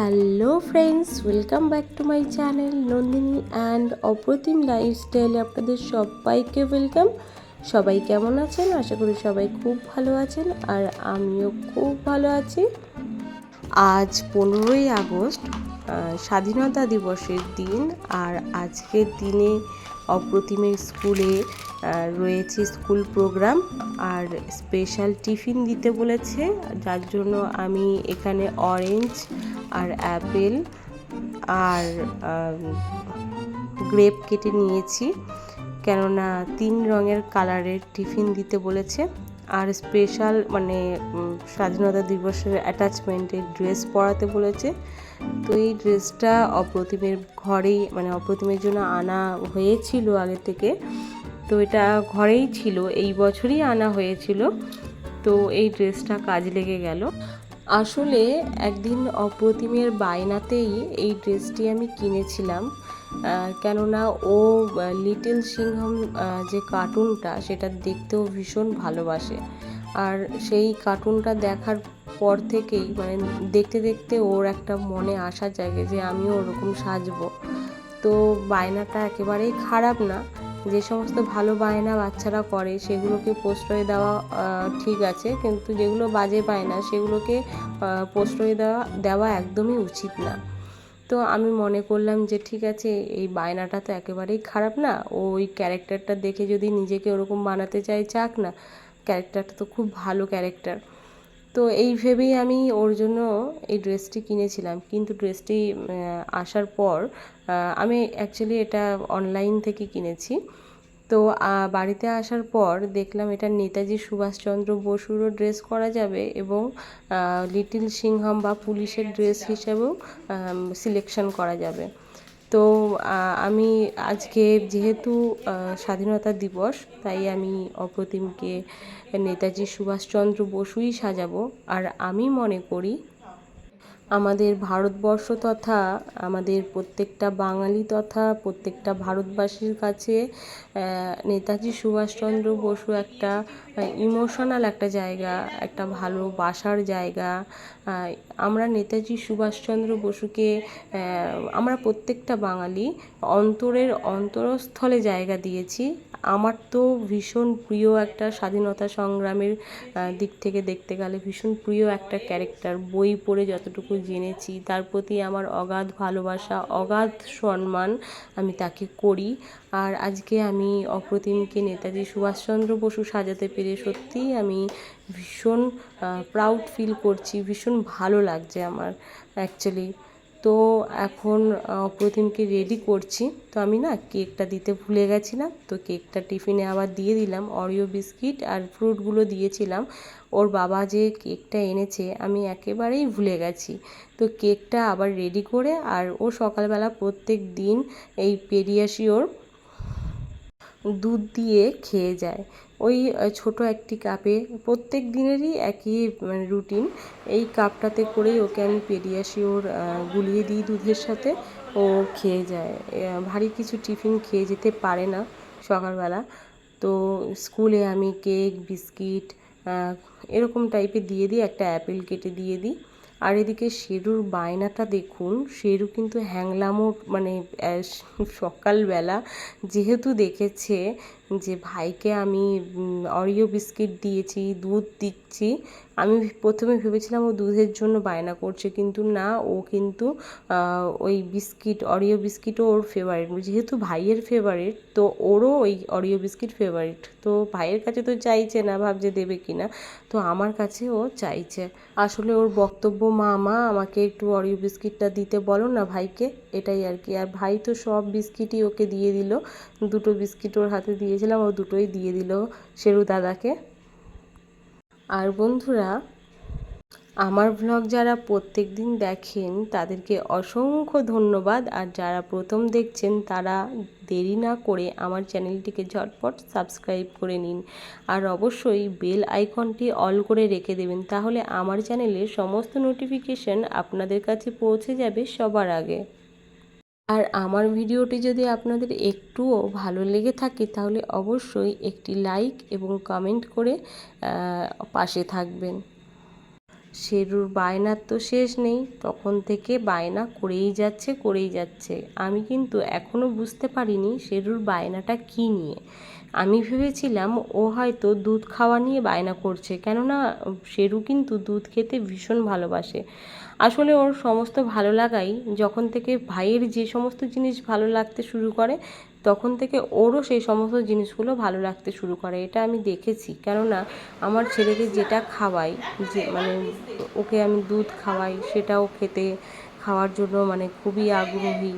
Hello friends welcome back to my channel Nandini and Apratim লাইফস্টাইলে আপনাদের সবাইকে welcome সবাই কেমন আছেন? আশা করি সবাই খুব ভালো আছেন আর আমিও খুব ভালো আছি। আজ পনেরোই আগস্ট স্বাধীনতা দিবসের দিন আর আজকের দিনে অপ্রতিমের স্কুলে রয়েছে স্কুল প্রোগ্রাম আর স্পেশাল টিফিন দিতে বলেছে। যার জন্য আমি এখানে অরেঞ্জ আর অ্যাপেল আর গ্রেপ কেটে নিয়েছি। কেননা তিন রঙের কালারের টিফিন দিতে বলেছে। আর স্পেশাল মানে স্বাধীনতা দিবসের অ্যাটাচমেন্টের ড্রেস পরাতে বলেছে। তো এই ড্রেসটা অপ্রতিমের ঘরেই মানে অপ্রতিমের জন্য আনা হয়েছিল আগে থেকে। তো এটা ঘরেই ছিল, এই বছরই আনা হয়েছিল। তো এই ড্রেসটা কাজ লেগে গেল। আসলে একদিন অপ্রতিমের বায়নাতেই এই ড্রেসটি আমি কিনেছিলাম কেননা ও লিটল সিংহম যে কার্টুনটা সেটা দেখতেও ভীষণ ভালোবাসে। আর সেই কার্টুনটা দেখার পর থেকেই মানে দেখতে দেখতে ওর একটা মনে আসা জাগে যে আমিও ওরকম সাজবো। তো বায়নাটা একেবারেই খারাপ না। যে সমস্ত ভালো বায়না বাচ্চারা করে সেগুলোকে প্রশ্রয় দেওয়া ঠিক আছে, কিন্তু যেগুলো বাজে বায়না সেগুলোকে প্রশ্রয় দেওয়া দেওয়া একদমই উচিত না। তো আমি মনে করলাম যে ঠিক আছে, এই বায়নাটা তো একেবারেই খারাপ না ও ওই ক্যারেক্টারটা দেখে যদি নিজেকে ওরকম বানাতে চাই চাক না। ক্যারেক্টারটা তো খুব ভালো ক্যারেক্টার তো এই ভেবেই আমি ওর জন্য এই ড্রেসটি কিনেছিলাম। কিন্তু ড্রেসটি আসার পর আমি অ্যাকচুয়ালি এটা অনলাইন থেকে কিনেছি। তো বাড়িতে আসার পর দেখলাম এটা নেতাজি সুভাষচন্দ্র বসুরও ড্রেস করা যাবে এবং লিটিল সিংহম বা পুলিশের ড্রেস হিসেবেও সিলেকশন করা যাবে। তো আমি আজকে যেহেতু স্বাধীনতা দিবস, তাই আমি অপ্রতিমকে নেতাজি সুভাষচন্দ্র বসুই সাজাবো। আর আমি মনে করি আমাদের ভারতবর্ষ তথা আমাদের প্রত্যেকটা বাঙালি তথা প্রত্যেকটা ভারতবাসীর কাছে নেতাজি সুভাষচন্দ্র বসু একটা ইমোশনাল একটা জায়গা, একটা ভালোবাসার জায়গা। আমরা নেতাজি সুভাষচন্দ্র বসুকে আমরা প্রত্যেকটা বাঙালি অন্তরের অন্তরস্থলে জায়গা দিয়েছি। আমার তো ভীষণ প্রিয় একটা স্বাধীনতা সংগ্রামের দিক থেকে দেখতে গেলে ভীষণ প্রিয় একটা ক্যারেক্টার বই পড়ে যতটুকু জেনেছি, তার প্রতি আমার অগাধ ভালোবাসা, অগাধ সম্মান আমি তাকে করি। আর আজকে আমি অপ্রতিমকে নেতাজি সুভাষচন্দ্র বসু সাজাতে পেরে সত্যিই আমি ভীষণ প্রাউড ফিল করছি, ভীষণ ভালো লাগছে আমার। অ্যাকচুয়ালি তো এখন প্রতিমকে রেডি করছি। তো আমি না কেকটা দিতে ভুলে গেছিলাম। তো কেকটা টিফিনে আবার দিয়ে দিলাম। অরিও বিস্কিট আর ফ্রুটগুলো দিয়েছিলাম। ওর বাবা যে কেকটা এনেছে, আমি একেবারেই ভুলে গেছি। তো কেকটা আবার রেডি করে আর ও সকালবেলা প্রত্যেক দিন এই পেডিয়াশিওর দুধ দিয়ে খেয়ে যায়। ওই ছোট একটি কাপে প্রত্যেক দিনেরই একই মানে রুটিন এই কাপটাতে করেই ওকে আমি পেডিয়াশিওর গুলিয়ে দিই দুধের সাথে। ও খেয়ে যায়। ভারী কিছু টিফিন খেয়ে যেতে পারে না সকালবেলা। তো স্কুলে আমি কেক, বিস্কিট এরকম টাইপের দিয়ে দিই, একটা অ্যাপেল কেটে দিয়ে দিই। আর এদিকে শেরুর বায়নাটা দেখুন। শেরু কিন্তু হ্যাংলামো মানে সকালবেলা যেহেতু দেখেছে যে ভাইকে আমি অরিও বিস্কিট দিয়েছি, দুধ দিচ্ছি। আমি প্রথমে ভেবেছিলাম ও দুধের জন্য বায়না করছে, কিন্তু না, ও কিন্তু ওই বিস্কিট অরিও বিস্কিটও ওর ফেভারিট যেহেতু ভাইয়ের ফেভারিট তো ওরও ওই অরিও বিস্কিট ফেভারিট তো ভাইয়ের কাছে তো চাইছে না, ভাবছে দেবে কি না তো আমার কাছে ও চাইছে। আসলে ওর বক্তব্য মা মা আমাকে একটু অরিও বিস্কিটটা দিতে বলো না ভাইকে। এটাই আর কি। আর ভাই তো সব বিস্কিটই ওকে দিয়ে দিল। দুটো বিস্কিট ওর হাতে দিয়েছিলাম, ও দুটোই দিয়ে দিল শেরু দাদাকে। আর বন্ধুরা, আমার ভ্লগ যারা প্রত্যেক দিন দেখেন, তাদেরকে অসংখ্য ধন্যবাদ। আর যারা প্রথম দেখছেন, তারা দেরি না করে আমার চ্যানেলটিকে ঝটপট সাবস্ক্রাইব করে নিন। আর অবশ্যই বেল আইকনটি অল করে রেখে দেবেন, তাহলে আমার চ্যানেলের সমস্ত নোটিফিকেশন আপনাদের কাছে পৌঁছে যাবে সবার আগে। আর আমার ভিডিওটি যদি আপনাদের একটুও ভালো লেগে থাকে, তাহলে অবশ্যই একটি লাইক এবং কমেন্ট করে পাশে থাকবেন। শেরুর বায়নার তো শেষ নেই, তখন থেকে বায়না করেই যাচ্ছে করেই যাচ্ছে। আমি কিন্তু এখনও বুঝতে পারিনি শেরুর বায়নাটা কী নিয়ে। আমি ভেবেছিলাম ও হয়তো দুধ খাওয়া নিয়ে বায়না করছে, কেননা শেরু কিন্তু দুধ খেতে ভীষণ ভালোবাসে। আসলে ওর সমস্ত ভালো লাগাই, যখন থেকে ভাইয়ের যে সমস্ত জিনিস ভালো লাগতে শুরু করে, তখন থেকে ওরও সেই সমস্ত জিনিসগুলো ভালো লাগতে শুরু করে, এটা আমি দেখেছি। কেননা আমার ছেলেকে যেটা খাওয়াই, যে মানে ওকে আমি দুধ খাওয়াই, সেটাও খেতে, খাওয়ার জন্য মানে খুবই আগ্রহী।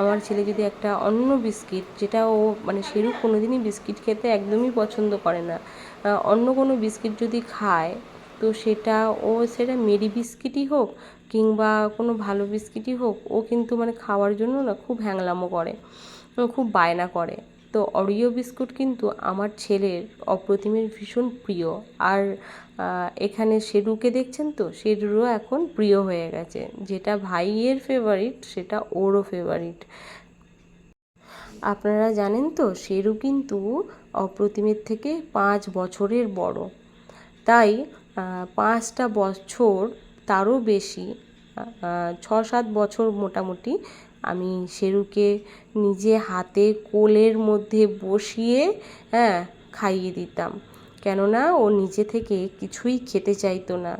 আমার ছেলে যদি একটা অন্য বিস্কিট, যেটা ও মানে সেরূপ কোনো দিনই বিস্কিট খেতে একদমই পছন্দ করে না অন্য কোনো বিস্কিট যদি খায় তো সেটা ও সেটা মেরি বিস্কিটই হোক কিংবা কোনো ভালো বিস্কিটই হোক, ও কিন্তু মানে খাওয়ার জন্য না খুব হ্যাংলামো করে খুব বায়না করে। তো অরিও বিস্কুট কিন্তু আমার ছেলের, অপ্রতিমের ভীষণ প্রিয়। আর এখানে শেরুকে দেখছেন তো? শেরুরও এখন প্রিয় হয়ে গেছে। যেটা ভাইয়ের ফেভারিট সেটা ওরও ফেভারিট আপনারা জানেন তো শেরু কিন্তু অপ্রতিমের থেকে পাঁচ বছরের বড়। তাই পাঁচটা বছর তারও বেশি ছ সাত বছর মোটামুটি আমি শেরুকে নিজে হাতে কোলের মধ্যে বসিয়ে হ্যাঁ খাইয়ে দিতাম। কেননা ও নিজে থেকে কিছুই খেতে চাইতো না।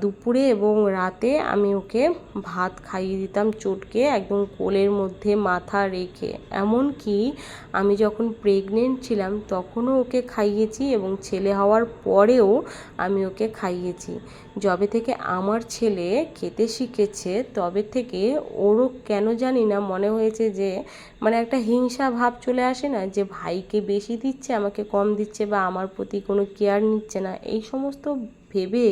দুপুরে এবং রাতে আমি ওকে ভাত খাইয়ে দিতাম চটকে একদম কোলের মধ্যে মাথা রেখে। এমনকি আমি যখন প্রেগনেন্ট ছিলাম তখনও ওকে খাইয়েছি এবং ছেলে হওয়ার পরেও আমি ওকে খাইয়েছি। যবে থেকে আমার ছেলে খেতে শিখেছে তবে থেকে ওরও কেন জানি না মনে হয়েছে যে মানে একটা হিংসা ভাব চলে আসে না যে, ভাইকে বেশি দিচ্ছে, আমাকে কম দিচ্ছে বা আমার প্রতি কোনো কেয়ার নিচ্ছে না। এই সমস্ত ভেবে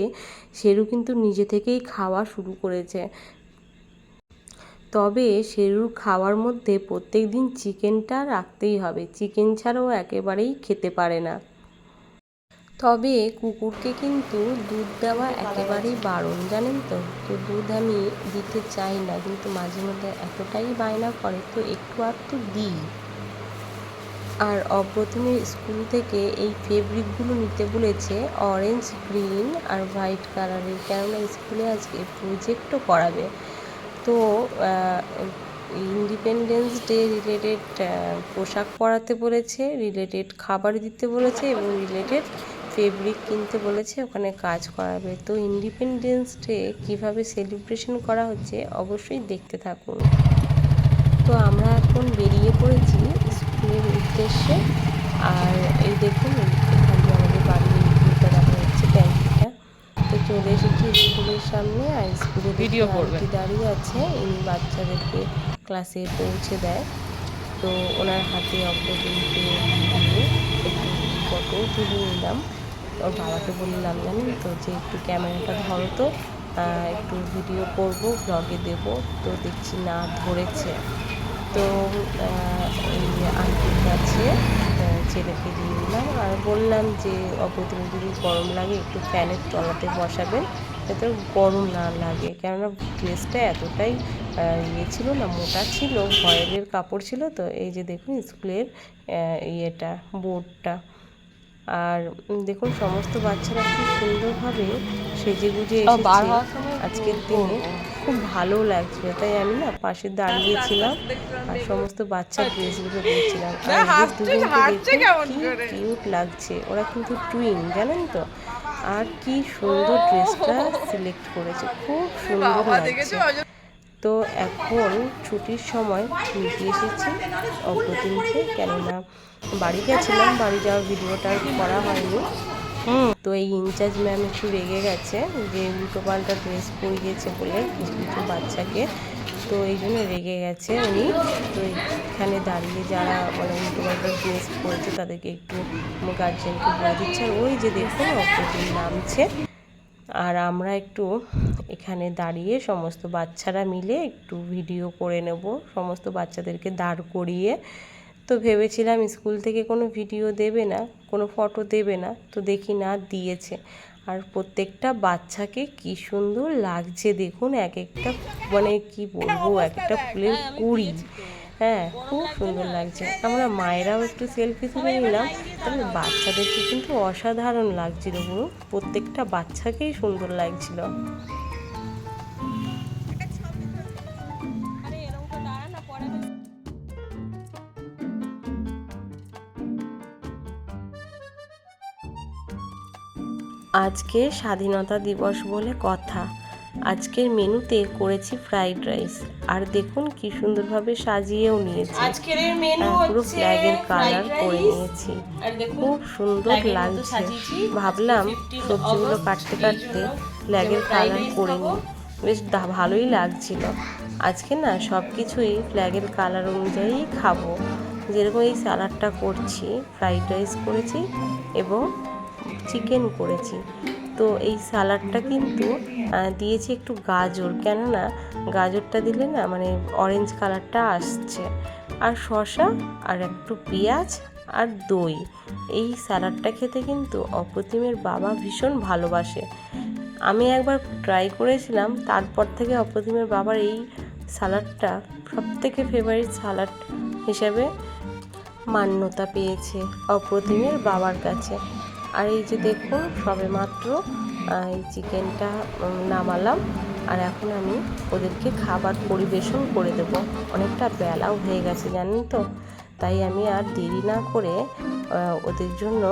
শেরু কিন্তু নিজে থেকেই খাওয়া শুরু করেছে। তবে শেরুর খাওয়ার মধ্যে প্রত্যেক দিন চিকেনটা রাখতেই হবে। চিকেন ছাড়াও একেবারেই খেতে পারে না। তবে কুকুরকে কিন্তু দুধ দেওয়া একেবারেই বারণ, জানেন তো? তো দুধ আমি দিতে চাই না, কিন্তু মাঝে মধ্যে এতটাই বায়না করে, তো একটু আধটু দিই। আর অপ্রতিমের স্কুল থেকে এই ফেব্রিকগুলো নিতে বলেছে অরেঞ্জ গ্রিন আর হোয়াইট কালারের কেননা স্কুলে আজকে প্রজেক্টও করাবে। তো ইন্ডিপেন্ডেন্স ডে রিলেটেড পোশাক পরাতে বলেছে রিলেটেড খাবার দিতে বলেছে এবং রিলেটেড ফেব্রিক কিনতে বলেছে, ওখানে কাজ করাবে। তো ইন্ডিপেন্ডেন্স ডে কীভাবে সেলিব্রেশন করা হচ্ছে অবশ্যই দেখতে থাকুন। তো আমরা এখন বেরিয়ে পড়েছি স্কুলের উদ্দেশ্যে আর এই দেখুন এখানে আমাদের বাড়ির ভিউটা দেখা যাচ্ছে ট্যাঙ্কিটা তো চলে এসেছি স্কুলের সামনে আর স্কুলে ভিডিও করবে। দাঁড়িয়ে আছে। ইনি বাচ্চাদেরকে ক্লাসে পৌঁছে দেয়। তো ওনার হাতে একটু ফটো তুলে নিলাম। ওর বাবাকে বললাম জানেন তো যে একটু ক্যামেরাটা ধরো তো। একটু ভিডিও করব ব্লগে দেব। তো দেখছি না ধরেছে। তো এই আন্টির কাছে ছেলেকে দিয়ে দিলাম। আর বললাম যে অপ্রতিম যদি গরম লাগে একটু ফ্যানের তলাতে বসাবেন। যাতে গরম না লাগে। কেননা ড্রেসটা এতটাই ইয়ে ছিল না মোটা ছিল ভয়েলের কাপড় ছিল তো এই যে দেখুন স্কুলের ইয়েটা বোর্ডটা। আর দেখুন সমস্ত বাচ্চারা খুব সুন্দরভাবে সেজে গুজে এসেছে আজকের দিনে। খুব ভালো লাগছিল তাই আমি না পাশে দাঁড়িয়েছিলাম আর সমস্ত বাচ্চার ড্রেসগুলো দেখছিলাম। আর দুজনকে কিউট লাগছে। ওরা কিন্তু টুইন জানেন তো? আর কি সুন্দর ড্রেসটা সিলেক্ট করেছে। খুব সুন্দর লাগছে। তো এখন ছুটির সময় নিতে এসেছি অপ্রতিমকে কেননা বাড়ি গেছিলাম বাড়ি যাওয়ার ভিডিওটা করা হয়নি। হুম তো এই ইনচার্জ ম্যাম একটু রেগে গেছে যে উল্টো পাল্টা ড্রেস পরিয়েছে বলে কিছু কিছু বাচ্চাকে তো এই জন্য রেগে গেছে উনি। তো এখানে দাঁড়িয়ে যারা মানে পাল্টা ড্রেস পরেছে তাদেরকে একটু গার্জেনকে বলে দিচ্ছে। আর ওই যে দেখুন অপ্রতিম নামছে আর আমরা একটু এখানে দাঁড়িয়ে সমস্ত বাচ্চারা মিলে একটু ভিডিও করে নেব। সমস্ত বাচ্চাদেরকে দাঁড় করিয়ে। তো ভেবেছিলাম স্কুল থেকে কোনো ভিডিও দেবে না, কোনো ফটো দেবে না। তো দেখি না দিয়েছে। আর প্রত্যেকটা বাচ্চাকে কি সুন্দর লাগছে দেখুন এক একটা মানে কি বলব এক একটা ফুলের কুড়ি। হ্যাঁ খুব সুন্দর লাগছে। আমরা মায়েরাও একটু সেলফি তুলে নিলাম। তবে বাচ্চাদেরকে কিন্তু অসাধারণ লাগছিল পুরো প্রত্যেকটা বাচ্চাকেই সুন্দর লাগছিল। আজকে স্বাধীনতা দিবস বলে কথা। আজকের মেনুতে করেছি ফ্রাইড রাইস। আর দেখুন কি সুন্দরভাবে সাজিয়েও নিয়েছি। আজকের মেনু আহ, পুরো ফ্ল্যাগের কালার করে নিয়েছি। আর দেখুন খুব সুন্দর লাগছে। ভাবলাম সবজিগুলো কাটতে কাটতে ফ্ল্যাগের কালার করে। নিই। বেশ দা- ভালোই লাগছিল। আজকে না সব কিছুই ফ্ল্যাগের কালার অনুযায়ী খাব। যেরকম এই স্যালাডটা করছি ফ্রাইড রাইস করেছি এবং চিকেন করেছি। তো এই স্যালাডটা কিন্তু দিয়েছি একটু গাজর। কেননা গাজরটা দিলে না মানে অরেঞ্জ কালারটা আসছে। আর শসা, আর একটু পেঁয়াজ, আর দই। এই স্যালাডটা খেতে কিন্তু অপ্রতিমের বাবা ভীষণ ভালোবাসে। আমি একবার ট্রাই করেছিলাম, তারপর থেকে অপ্রতিমের বাবার এই সালাডটা সব থেকে ফেভারিট সালাড হিসাবে মান্যতা পেয়েছে অপ্রতিমের বাবার কাছে। আর এই যে দেখুন, সবে মাত্র এই চিকেনটা নামালাম। আর এখন আমি ওদেরকে খাবার পরিবেশন করে দেব। অনেকটা বেলাও হয়ে গেছে, জানেন তো? তাই আমি আর দেরি না করে ওদের জন্য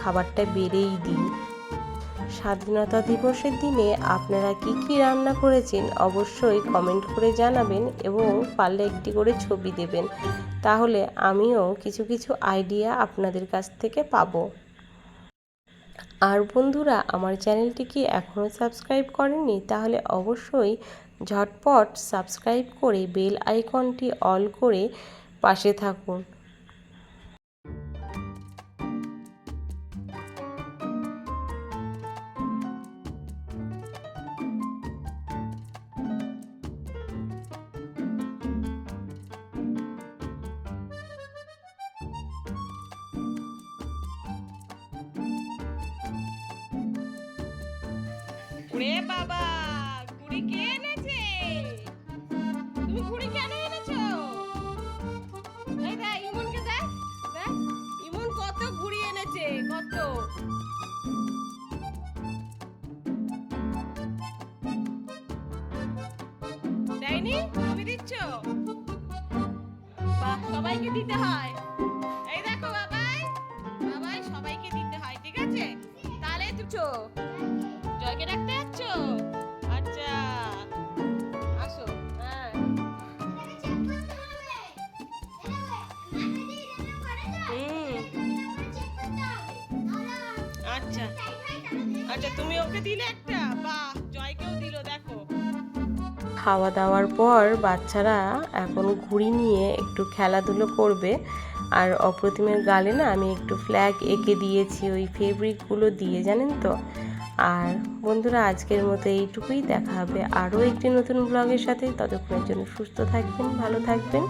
খাবারটা বেড়েই দিই। স্বাধীনতা দিবসের দিনে আপনারা কি কি রান্না করেছেন অবশ্যই কমেন্ট করে জানাবেন এবং পারলে একটি করে ছবি দেবেন। তাহলে আমিও কিছু কিছু আইডিয়া আপনাদের কাছ থেকে পাবো। আর বন্ধুরা, আমার চ্যানেলটি কি এখনও সাবস্ক্রাইব করেননি? তাহলে অবশ্যই ঝটপট সাবস্ক্রাইব করে বেল আইকনটি অল করে পাশে থাকুন। ওরে বাবা ঘুড়ি কে এনেছে? তুমি ঘুড়ি কেন এনেছো? ইমনকে দেখ, ইমন কত ঘুড়ি এনেছে, কত। দেয়নি? তুমি দিচ্ছ? বাহ, সবাইকে দিতে হয়। আচ্ছা। আচ্ছা তুমি ওকে দিলে একটা? জয়কেও দিল, দেখো। খাওয়া দাওয়ার পর বাচ্চারা এখন ঘুড়ি নিয়ে একটু খেলাধুলো করবে। আর অপ্রতিমের গালে না আমি একটু ফ্ল্যাগ এঁকে দিয়েছি, ওই ফেব্রিকগুলো দিয়ে, জানেন তো? আর বন্ধুরা, আজকের মতো এইটুকুই। দেখা হবে আরও একটি নতুন ব্লগের সাথে। ততক্ষণের জন্য সুস্থ থাকবেন, ভালো থাকবেন।